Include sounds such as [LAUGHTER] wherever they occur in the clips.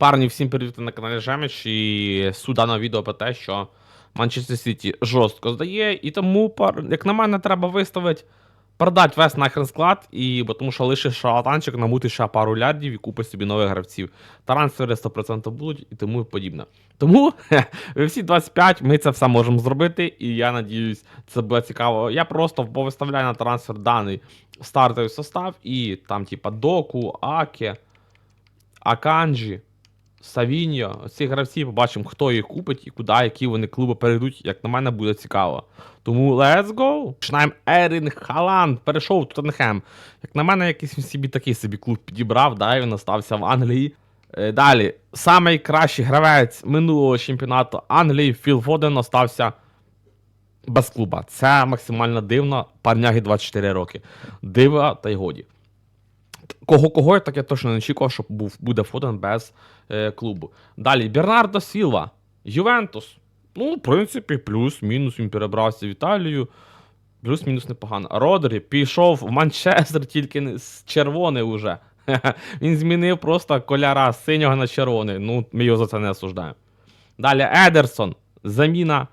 Парні, всім привіт на каналі Жеміч і суть даного відео про те, що Манчестер Сіті жорстко здає, і тому, як на мене, треба виставити, продати весь нахрен склад, і, бо тому що лише шалатанчик намути ще пару лярдів і купить собі нових гравців. Трансфери 100% будуть і тому подібне. Тому [LAUGHS] ви всі 25 ми це все можемо зробити, і я надіюсь, це буде цікаво. Я просто повиставляю на трансфер даний стартовий состав, і там, типа, Доку, Аке, Аканджі. Савіньо, ці гравці побачимо, хто їх купить і куди, які вони клуби перейдуть, як на мене, буде цікаво. Тому let's go! Починаємо Ерін Халанд, перейшов в Тоттенхем. Як на мене, якийсь собі такий собі клуб підібрав, да, і він остався в Англії. Е, Далі, самий кращий гравець минулого чемпіонату Англії Філ Фоден остався без клуба. Це максимально дивно. Парняги 24 роки. Дива та й годі. Кого кого я так я точно не очікував, що був, буде Фоден без е, клубу. Далі Бернардо Сілва, Ювентус. Ну, в принципі, плюс-мінус він перебрався в Італію. Плюс-мінус непогано. Родрі пішов в Манчестер тільки з червоний уже. [LAUGHS] Він змінив просто кольора з синього на червоний. Ну, ми його за це не осуждаємо. Далі Едерсон. Заміна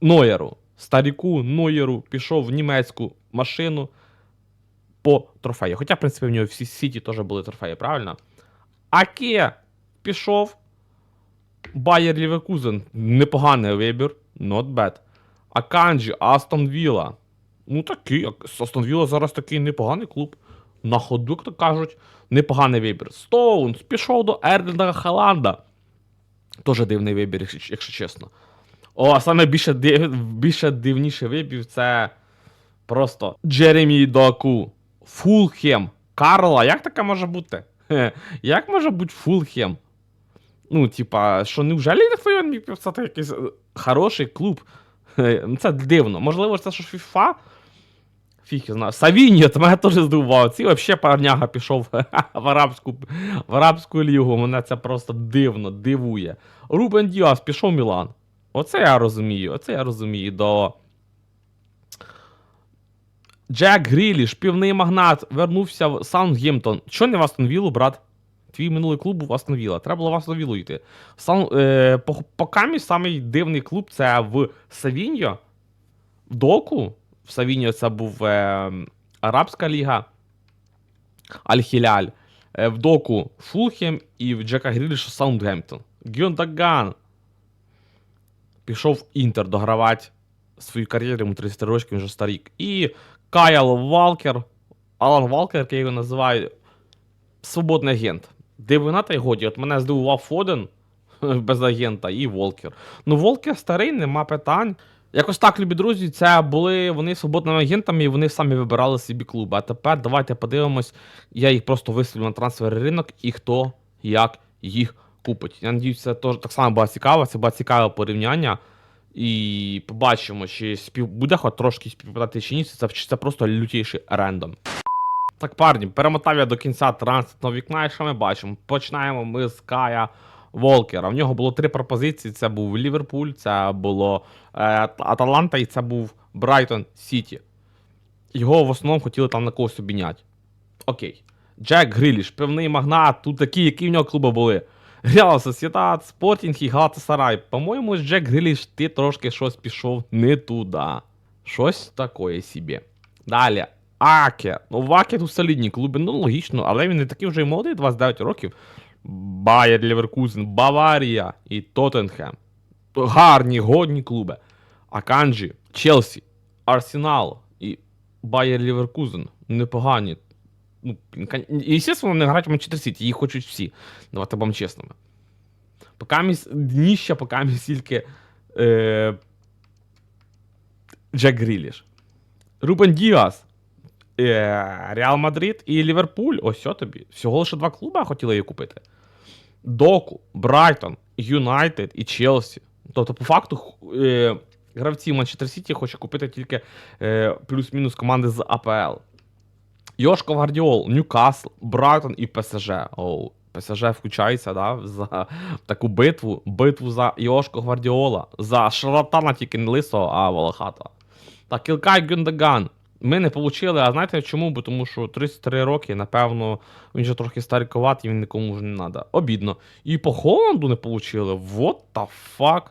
Нойеру. Старіку Нойеру пішов в німецьку машину по трофею. Хоча, в принципі, в нього всі Сіті теж були трофеї, правильно? Аке пішов. Байер Ліверкузен. Непоганий вибір. Not bad. Аканджі, Астон Вілла. Ну такий, Астон Вілла зараз такий непоганий клуб. На ходу, як то кажуть, непоганий вибір. Стоунс пішов до Ерлінга Халанда. Тоже дивний вибір, якщо, чесно. О, а саме більше, більше дивніший вибір це просто Джеремі Доку. Фулхем. Карла, як таке може бути? Як може бути Фулхем? Ну, типа, що невже не міг писати якийсь е, хороший клуб? Ну, Це дивно. Можливо, це що FIFA? Фіг я знаю. Савіньо, то мене теж здивував. Ці взагалі парняга пішов [LAUGHS] в арабську, в арабську лігу. Мене це просто дивно, дивує. Рубен Діас пішов в Мілан. Оце я розумію, оце я розумію. До... Джек Гріліш, півний магнат, вернувся в Саундгемптон. Що не в Астон Віллу, брат? Твій минулий клуб був Астон Вілла. Треба було в Астон Віллу йти. Сан, е, по, по камі самий дивний клуб це в Савіньо, в Доку. В Савіньо це був е, Арабська ліга, Аль-Хіляль. Е, в Доку Фулхем і в Джека Гріліша Саундгемптон. Гюндаган пішов в Інтер догравати свою кар'єру, йому 30 років, він вже старік. І Кайл Валкер, Алан Валкер, як я його називаю, свободний агент. Дивина та й годі. От мене здивував Фоден [LAUGHS] без агента і Волкер. Ну, Волкер старий, нема питань. Якось так, любі друзі, це були вони свободними агентами, і вони самі вибирали собі клуби. А тепер давайте подивимось. Я їх просто виставлю на трансферний ринок і хто як їх купить. Я надіюсь, це теж так само буде цікаво, це буде цікаве порівняння. І побачимо, чи спів... буде хоч трошки співпадати чи ні, це, чи це просто лютіший рендом. Так, парні, перемотав я до кінця транспортного вікна, і що ми бачимо? Починаємо ми з Кая Волкера. В нього було три пропозиції: це був Ліверпуль, це було е, Аталанта і це був Брайтон Сіті. Його в основному хотіли там на когось обміняти. Окей. Джек Гріліш, певний магнат, тут такі, які в нього клуби були. Реал Сосєдад, Спортінг і Галатасарай. По-моєму, Джек Гріліш, ти трошки щось пішов не туди. Щось такое собі. Далі. Аке. Ну, в Аке тут солідні клуби, ну логічно, але він не такий вже й молодий, 29 років. Байер Ліверкузен, Баварія і Тоттенхем. Гарні, годні клуби. Аканджі, Челсі, Арсенал і Байер Ліверкузен. Непогані. Ну, звісно, не грають в Манчестер Сіті, їх хочуть всі. Давайте будемо чесними. Поки дніща, поки міс тільки е, Джек Гріліш. Рубен Діас. Е, Реал Мадрид і Ліверпуль. Ось що тобі. Всього лише два клуби хотіли її купити. Доку, Брайтон, Юнайтед і Челсі. Тобто, по факту, е, гравці Манчестер Сіті хочуть купити тільки е, плюс-мінус команди з АПЛ. Йошко Гвардіол, Ньюкасл, Брайтон і ПСЖ. Оу, ПСЖ включається да, за таку битву. Битву за Йошко Гвардіола, за шарлатана тільки не лисого, а волохата. Так, Кілкай Гюндаган, Ми не отримали, а знаєте чому? Бо тому що 33 роки, напевно, він же трохи старикуватий, він нікому вже не треба. Обідно. І по Холланду не отримали. What the fuck?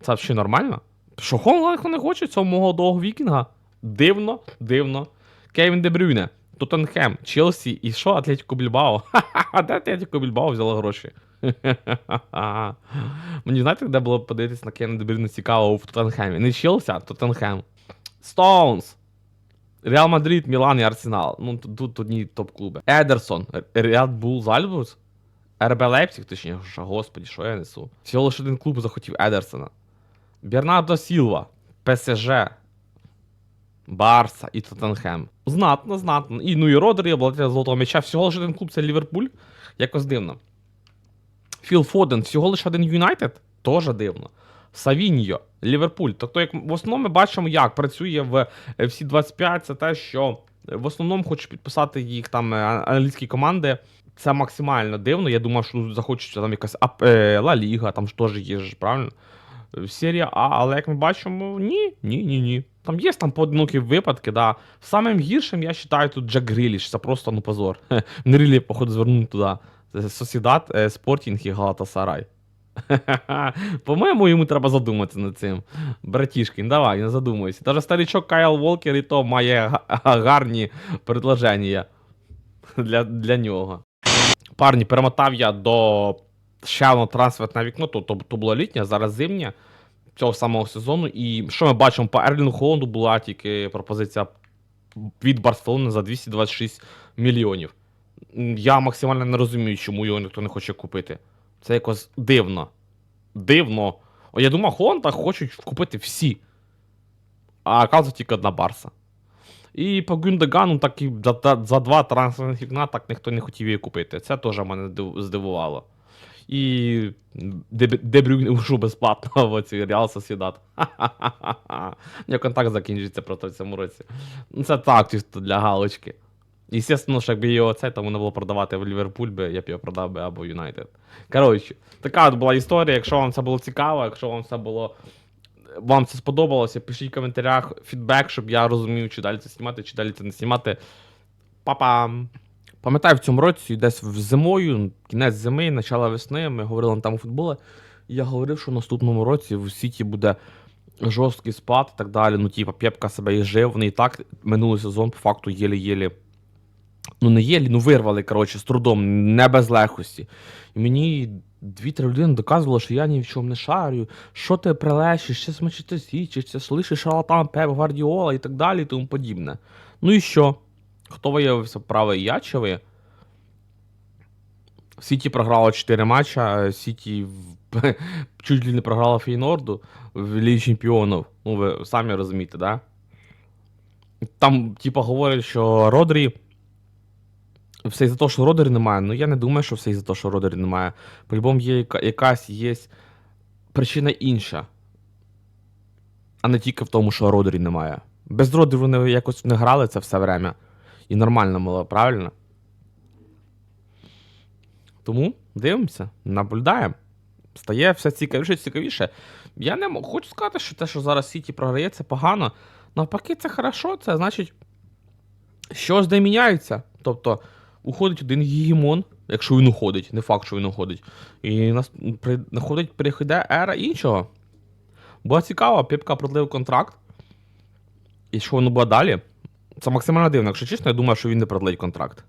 Це взагалі нормально? Що Холланд не хоче цього молодого вікінга? Дивно, дивно. Кевін Де Брюйне, Тоттенхем, Челсі і що? Атлетико Більбао. Ха-ха, де Атлетико Більбао взяло гроші? Мені знаєте, де було подивитися на Кевіна Де Брюйне цікаво в Тоттенхемі? Не Челсі, а Тоттенхем. Стоунс. Реал Мадрид, Мілан і Арсенал. Ну, тут, одні топ-клуби. Едерсон, Реал Бул Зальбус, РБ Лейпциг, точніше, господі, що я несу. Всього лише один клуб захотів Едерсона. Бернардо Сілва, ПСЖ, Барса і Тоттенхем. Знатно, знатно. І, ну і Родрі, обладатель золотого м'яча. Всього лише один клуб це Ліверпуль. Якось дивно. Філ Фоден, всього лише один Юнайтед, теж дивно. Савіньо, Ліверпуль. Тобто, як в основному ми бачимо, як працює в FC 25, це те, що в основному хочуть підписати їх там е, англійські команди. Це максимально дивно. Я думав, що захочеться там якась е, Ла Ліга, там ж теж є ж, правильно? Серія А, але як ми бачимо, ні, ні, ні, ні. Там є там поодинокі випадки, да. Самим гіршим я вважаю тут Джек Гріліш, це просто ну позор. [LAUGHS] Нерілі, походу, звернути туди. Сосідат, е, Спортінг і Галатасарай. [LAUGHS] По-моєму, йому треба задуматися над цим. Братішкін, давай, не задумуйся. Даже старичок Кайл Волкер і то має гарні предложення для, для нього. Парні, перемотав я до ще одного трансферне вікно, то, то, то було літнє, зараз зимнє цього самого сезону. І що ми бачимо, по Ерліну Холланду була тільки пропозиція від Барселони за 226 мільйонів. Я максимально не розумію, чому його ніхто не хоче купити. Це якось дивно. Дивно. О, я думав, Холланда хочуть купити всі. А оказується тільки одна Барса. І по Гюндегану так і за, за два трансферних вікна так ніхто не хотів її купити. Це теж мене здивувало. І Де- Дебрюйн ушов безплатно в цей Реал Сосідат. У нього контракт закінчиться просто в цьому році. Ну, це так, чисто для галочки. Естественно, що якби його це, то можна було продавати в Ліверпуль би, я б його продав би або Юнайтед. Коротше, така от була історія. Якщо вам це було цікаво, якщо вам це було. Вам це сподобалося, пишіть в коментарях фідбек, щоб я розумів, чи далі це знімати, чи далі це не знімати. Па-пам! Пам'ятаю, в цьому році, десь в зимою, кінець зими, начало весни, ми говорили на тему футболу. І я говорив, що в наступному році в Сіті буде жорсткий спад і так далі. Ну, типа, Пепка себе і жив. Вони і так минулий сезон, по факту, єлі-єлі. Ну, не єлі, ну вирвали, коротше, з трудом, не без легкості. І мені дві-три людини доказували, що я ні в чому не шарю, що ти прилещиш, ще смачити січишся, слышиш шалатан Пеп Гвардіола і так далі і тому подібне. Ну і що? Хто виявився правий я чи ви? Сіті програла 4 матча, Сіті [LAUGHS] чуть ли не програла Фейнорду в Лігі Чемпіонів. Ну, ви самі розумієте, да? Там, типа, говорять, що Родрі. Все із-за того, що Родрі немає. Ну я не думаю, що все із-за того, що Родрі немає. По-любому є якась є причина інша. А не тільки в тому, що Родрі немає. Без Родрі вони якось не грали це все время. І нормально було, правильно? Тому дивимося, наблюдаємо. Стає все цікавіше і цікавіше. Я не хочу сказати, що те, що зараз Сіті програє, це погано. Навпаки, це хорошо, це значить, щось де міняється. Тобто, уходить один гігімон, якщо він уходить, не факт, що він уходить. І нас при, находить, переходить ера іншого. Була цікаво, Пепка продлив контракт. І що воно буде далі? Це максимально дивно. Якщо чесно, я думаю, що він не продлить контракт.